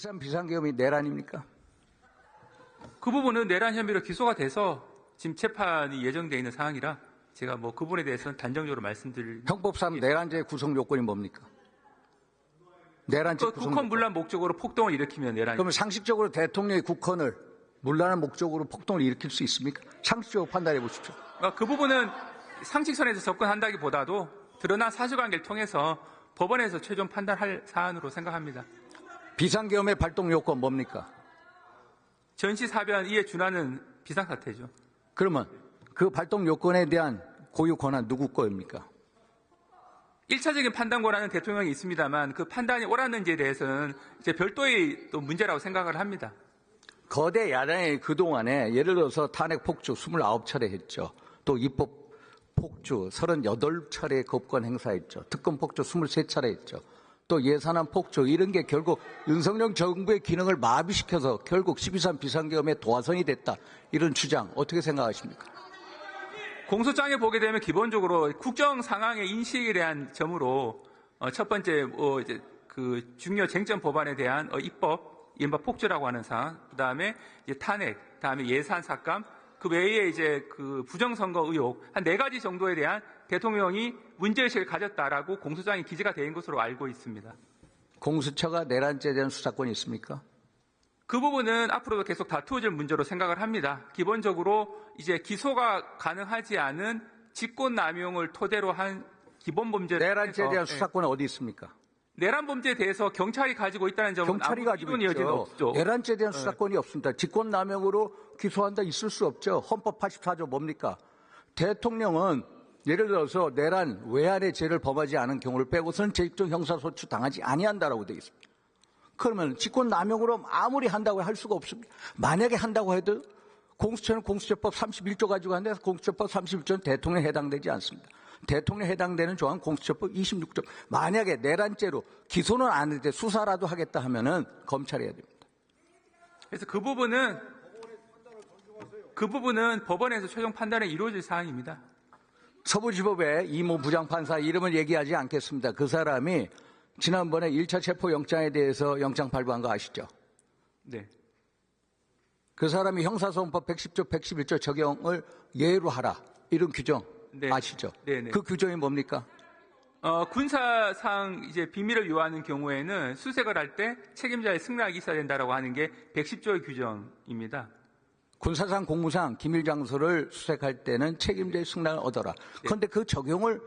비싼 비상계엄이 내란입니까? 그 부분은 내란 혐의로 기소가 돼서 지금 재판이 예정돼 있는 상황이라 제가 뭐그 부분에 대해서는 단정적으로 말씀드릴 형법상 내란죄 구성 요건이 뭡니까? 내란죄 그 구성 국헌. 문란 목적으로 폭동을 일으키면 내란이 그러면 상식적으로 대통령이 국헌을 문란한 목적으로 폭동을 일으킬 수 있습니까? 상식적으로 판단해 보십시오. 어, 그 부분은 상식선에서 접근한다기보다도 드러난 사실관계를 통해서 법원에서 최종 판단할 사안으로 생각합니다. 비상계엄의 발동 요건 뭡니까? 전시 사변 이에 준하는 비상사태죠. 그러면 그 발동 요건에 대한 고유 권한 누구 거입니까? 1차적인 판단 권한은 대통령이 있습니다만 그 판단이 옳았는지에 대해서는 이제 별도의 또 문제라고 생각을 합니다. 거대 야당이 그동안에 예를 들어서 탄핵 폭주 29차례 했죠. 또 입법 폭주 38차례 법권 행사했죠. 특검 폭주 23차례 했죠. 또 예산안 폭주 이런 게 결국 윤석열 정부의 기능을 마비시켜서 결국 12.3 비상계엄의 도화선이 됐다. 이런 주장 어떻게 생각하십니까? 공소장에 보게 되면 기본적으로 국정 상황의 인식에 대한 점으로 어, 첫 번째 뭐그 중요 쟁점 법안에 대한 어, 입법, 이른바 폭주라고 하는 사항, 그 다음에 탄핵, 다음에 예산 삭감, 그 외에 이제 그 부정선거 의혹 한 네 가지 정도에 대한 대통령이 문제의식을 가졌다라고 공소장에 기재가 된 것으로 알고 있습니다. 공수처가 내란죄에 대한 수사권이 있습니까? 그 부분은 앞으로도 계속 다투어질 문제로 생각을 합니다. 기본적으로 이제 기소가 가능하지 않은 직권 남용을 토대로 한 기본 범죄를 내란죄에 대한 예, 수사권은 어디 있습니까? 내란 범죄에 대해서 경찰이 가지고 있다는 점은 경찰이 가지고 있죠. 없죠. 내란죄에 대한 수사권이 없습니다. 직권남용으로 기소한다 있을 수 없죠. 헌법 84조 뭡니까? 대통령은 예를 들어서 내란 외환의 죄를 범하지 않은 경우를 빼고서는 재직적 형사소추 당하지 아니한다라고 되어 있습니다. 그러면 직권남용으로 아무리 한다고 할 수가 없습니다. 만약에 한다고 해도 공수처는 공수처법 31조 가지고 하는데 공수처법 31조는 대통령에 해당되지 않습니다. 대통령에 해당되는 조항 공수처법 26조. 만약에 내란죄로 기소는 안 했는데 수사라도 하겠다 하면은 검찰이 해야 됩니다. 그래서 그 부분은 그 부분은 법원에서 최종 판단이 이루어질 사항입니다. 서부지법의 이모 부장판사 이름을 얘기하지 않겠습니다. 그 사람이 지난번에 1차 체포영장에 대해서 영장 발부한 거 아시죠? 네. 그 사람이 형사소송법 110조, 111조 적용을 예외로 하라. 이런 규정 네. 아시죠? 네, 네. 그 규정이 뭡니까? 어, 군사상 이제 비밀을 요하는 경우에는 수색을 할 때 책임자의 승낙이 있어야 된다라고 하는 게 110조의 규정입니다. 군사상 공무상 기밀 장소를 수색할 때는 책임자의 승낙을 얻어라. 그런데 그 적용을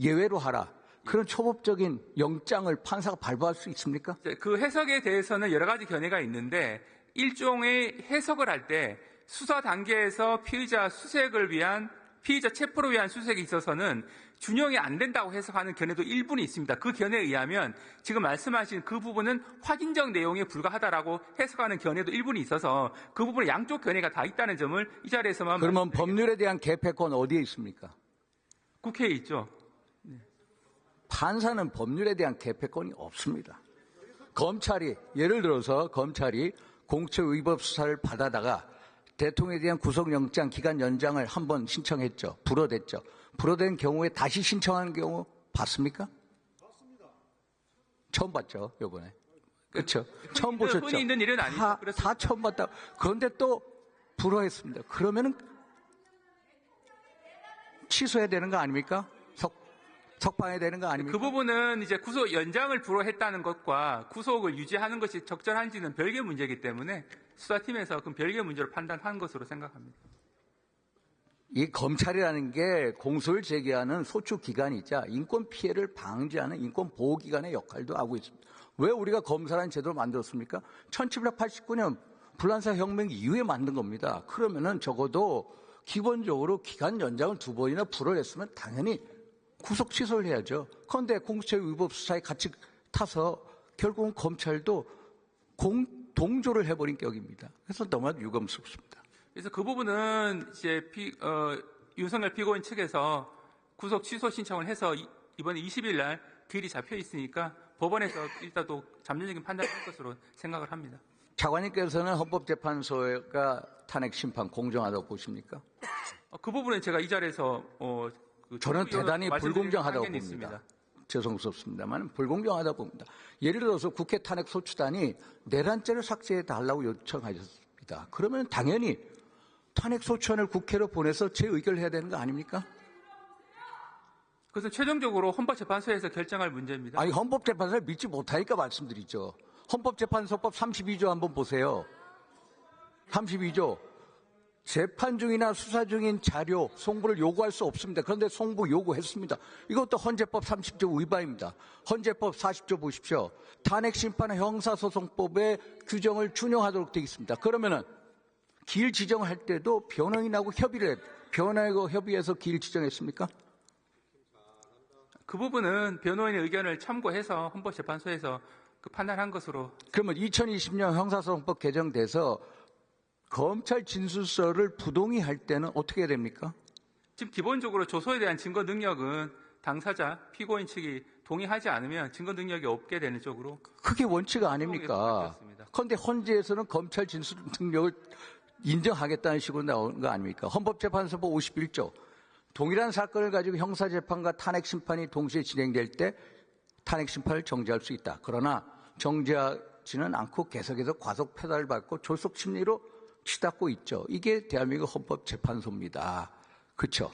예외로 하라. 그런 초법적인 영장을 판사가 발부할 수 있습니까? 그 해석에 대해서는 여러 가지 견해가 있는데 일종의 해석을 할 때 수사 단계에서 피의자 수색을 위한 피의자 체포를 위한 수색에 있어서는 준용이 안 된다고 해석하는 견해도 일부는 있습니다. 그 견해에 의하면 지금 말씀하신 그 부분은 확인적 내용에 불과하다라고 해석하는 견해도 일부는 있어서 그 부분에 양쪽 견해가 다 있다는 점을 이 자리에서만 그러면. 법률에 대한 개폐권 어디에 있습니까? 국회에 있죠. 판사는 법률에 대한 개폐권이 없습니다. 검찰이 예를 들어서 검찰이 공처 위법 수사를 받아다가 대통령에 대한 구속영장 기간 연장을 한 번 신청했죠. 불어댔죠. 불어된 경우에 다시 신청하는 경우 봤습니까? 처음 봤죠, 요번에. 그렇죠. 처음 보셨죠. 흔히 있는 일은 아니죠. 다. 다 처음 봤다. 그런데 또 불어했습니다. 그러면은 취소해야 되는 거 아닙니까? 석, 석방해야 되는 거 아닙니까? 그 부분은 이제 구속 연장을 불허했다는 것과 구속을 유지하는 것이 적절한지는 별개 문제이기 때문에 수사팀에서 그 별개 문제로 판단한 것으로 생각합니다. 이 검찰이라는 게 공소를 제기하는 소추 기관이자 인권 피해를 방지하는 인권 보호 기관의 역할도 하고 있습니다. 왜 우리가 검사라는 제도를 만들었습니까? 1789년 불란사 혁명 이후에 만든 겁니다. 그러면은 적어도 기본적으로 기간 연장을 두 번이나 불을 했으면 당연히 구속 취소를 해야죠. 그런데 공수처 위법 수사에 같이 타서 결국은 검찰도 공, 동조를 해버린 격입니다. 그래서 너무나 유감스럽습니다. 그래서 그 부분은 이제 피, 어, 윤석열 피고인 측에서 구속 취소 신청을 해서 이, 이번에 20일 날 기일이 잡혀 있으니까 법원에서 일단 또 잠정적인 판단을 할 것으로 생각을 합니다. 차관님께서는 헌법재판소가 탄핵 심판 공정하다고 보십니까? 어, 그 부분은 제가 이 자리에서 어, 그 저는 정부 대단히 불공정하다고 봅니다. 있습니다. 죄송스럽습니다만 불공정하다 봅니다. 예를 들어서 국회 탄핵 소추단이 내란죄를 삭제해 달라고 요청하셨습니다. 그러면 당연히 탄핵 소추안을 국회로 보내서 제 의결을 해야 되는 거 아닙니까? 그것은 최종적으로 헌법재판소에서 결정할 문제입니다. 아니 헌법재판소를 믿지 못하니까 말씀드리죠. 헌법재판소법 32조 한번 보세요. 32조 재판 중이나 수사 중인 자료 송부를 요구할 수 없습니다. 그런데 송부 요구했습니다. 이것도 헌재법 30조 위반입니다. 헌재법 40조 보십시오. 탄핵 심판 형사소송법의 규정을 준용하도록 되어 있습니다. 그러면은 길 지정할 때도 변호인하고 협의를 해. 변호인하고 협의해서 길 지정했습니까? 그 부분은 변호인의 의견을 참고해서 헌법재판소에서 그 판단한 것으로 그러면 2020년 형사소송법 개정돼서 검찰 진술서를 부동의 할 때는 어떻게 해야 됩니까? 지금 기본적으로 조소에 대한 증거 능력은 당사자 피고인 측이 동의하지 않으면 증거 능력이 없게 되는 쪽으로 그게 원칙 아닙니까? 그런데 헌재에서는 검찰 진술 능력을 인정하겠다는 식으로 나오는 거 아닙니까? 헌법재판소법 51조. 동일한 사건을 가지고 형사재판과 탄핵심판이 동시에 진행될 때 탄핵심판을 정지할 수 있다. 그러나 정지하지는 않고 계속해서 과속 페달을 받고 졸속 심리로 치닫고 있죠. 이게 대한민국 헌법재판소입니다. 그렇죠?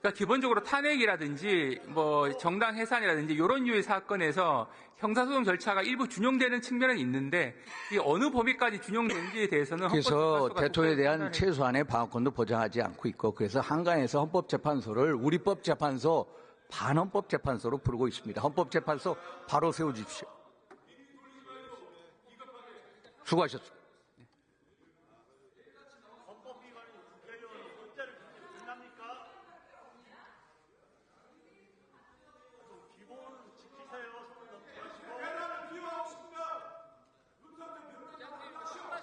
그러니까 기본적으로 탄핵이라든지 뭐 정당 해산이라든지 이런 류의 사건에서 형사소송 절차가 일부 준용되는 측면은 있는데 이 어느 범위까지 준용되는지에 대해서는 그래서 대통령에 대한 최소한의 방어권도 보장하지 않고 있고 그래서 한간에서 헌법재판소를 우리법재판소 반헌법재판소로 부르고 있습니다. 헌법재판소 바로 세워주십시오. 수고하셨습니다.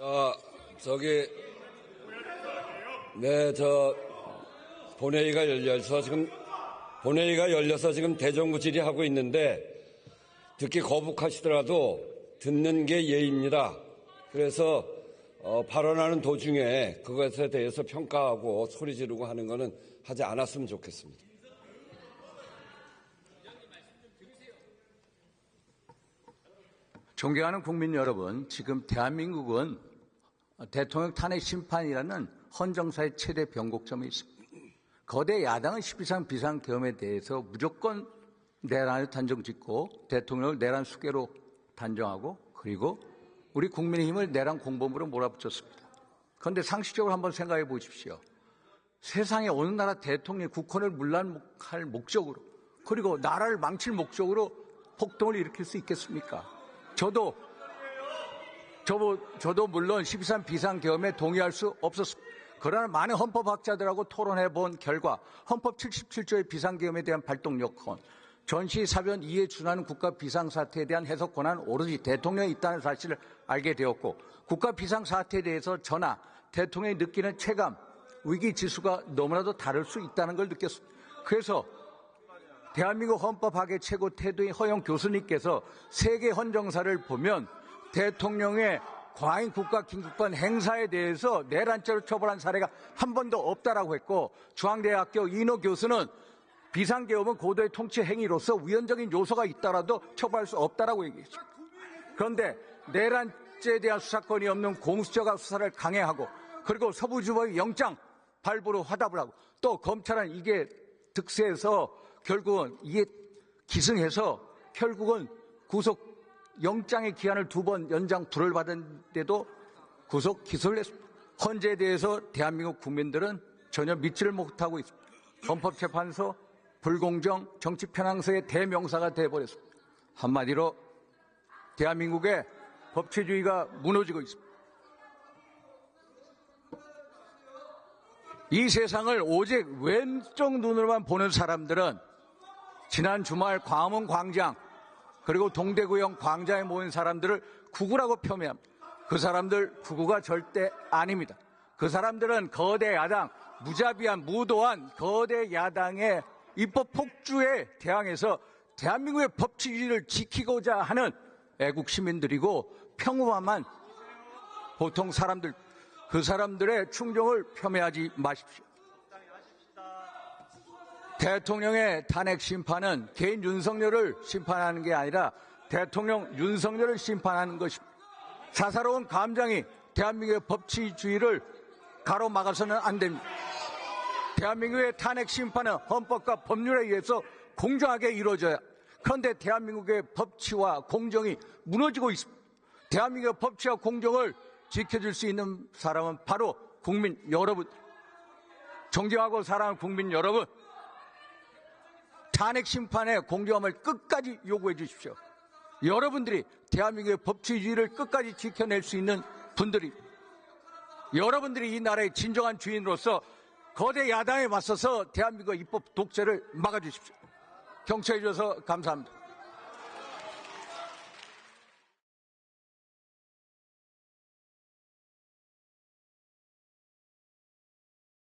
아, 저기, 네, 저, 본회의가 열려서 지금, 본회의가 열려서 지금 대정부 질의하고 있는데, 듣기 거북하시더라도 듣는 게 예입니다. 그래서, 어, 발언하는 도중에 그것에 대해서 평가하고 소리 지르고 하는 거는 하지 않았으면 좋겠습니다. 존경하는 국민 여러분, 지금 대한민국은 대통령 탄핵 심판이라는 헌정사의 최대 변곡점에 있습니다. 거대 야당은 12상 비상계엄에 대해서 무조건 내란을 단정 짓고 대통령을 내란 수계로 단정하고 그리고 우리 국민의힘을 내란 공범으로 몰아붙였습니다. 그런데 상식적으로 한번 생각해 보십시오. 세상에 어느 나라 대통령이 국헌을 문란할 목적으로 그리고 나라를 망칠 목적으로 폭동을 일으킬 수 있겠습니까? 저도 저도, 저도 물론 12.3 비상계엄에 동의할 수 없었습니다. 그러나 많은 헌법학자들하고 토론해 본 결과 헌법 77조의 비상계엄에 대한 발동 여건, 전시 사변 이에 준하는 국가 비상사태에 대한 해석 권한 오로지 대통령이 있다는 사실을 알게 되었고 국가 비상사태에 대해서 전하 대통령이 느끼는 체감, 위기 지수가 너무나도 다를 수 있다는 걸 느꼈습니다. 그래서 대한민국 헌법학의 최고 태도인 허영 교수님께서 세계 헌정사를 보면 대통령의 과잉 국가 긴급한 행사에 대해서 내란죄로 처벌한 사례가 한 번도 없다라고 했고 중앙대학교 이노 교수는 비상계엄은 고도의 통치 행위로서 위헌적인 요소가 있더라도 처벌할 수 없다라고 얘기했습니다. 그런데 내란죄에 대한 수사권이 없는 공수처가 수사를 강행하고 그리고 서부지법이 영장 발부로 화답을 하고 또 검찰은 이게 득세해서 결국은 이게 기승해서 결국은 구속 영장의 기한을 두 번 연장 불을 받은 데도 구속 기소를 했습니다. 헌재에 대해서 대한민국 국민들은 전혀 믿지를 못하고 있습니다. 헌법재판소 불공정 정치 편향서의 대명사가 되어버렸습니다. 한마디로 대한민국의 법치주의가 무너지고 있습니다. 이 세상을 오직 왼쪽 눈으로만 보는 사람들은 지난 주말 광화문 광장 그리고 동대구형 광장에 모인 사람들을 구구라고 폄훼합니다. 그 사람들 구구가 절대 아닙니다. 그 사람들은 거대 야당, 무자비한 무도한 거대 야당의 입법 폭주에 대항해서 대한민국의 법치주의를 지키고자 하는 애국 시민들이고 평범한 보통 사람들 그 사람들의 충정을 폄훼하지 마십시오. 대통령의 탄핵 심판은 개인 윤석열을 심판하는 게 아니라 대통령 윤석열을 심판하는 것입니다. 사사로운 감정이 대한민국의 법치주의를 가로막아서는 안 됩니다. 대한민국의 탄핵 심판은 헌법과 법률에 의해서 공정하게 이루어져야. 그런데 대한민국의 법치와 공정이 무너지고 있습니다. 대한민국의 법치와 공정을 지켜줄 수 있는 사람은 바로 국민 여러분. 존경하고 사랑하는 국민 여러분. 탄핵 심판의 공정함을 끝까지 요구해 주십시오. 여러분들이 대한민국의 법치주의를 끝까지 지켜낼 수 있는 분들이 여러분들이 이 나라의 진정한 주인으로서 거대 야당에 맞서서 대한민국 입법 독재를 막아주십시오. 경청해 주셔서 감사합니다.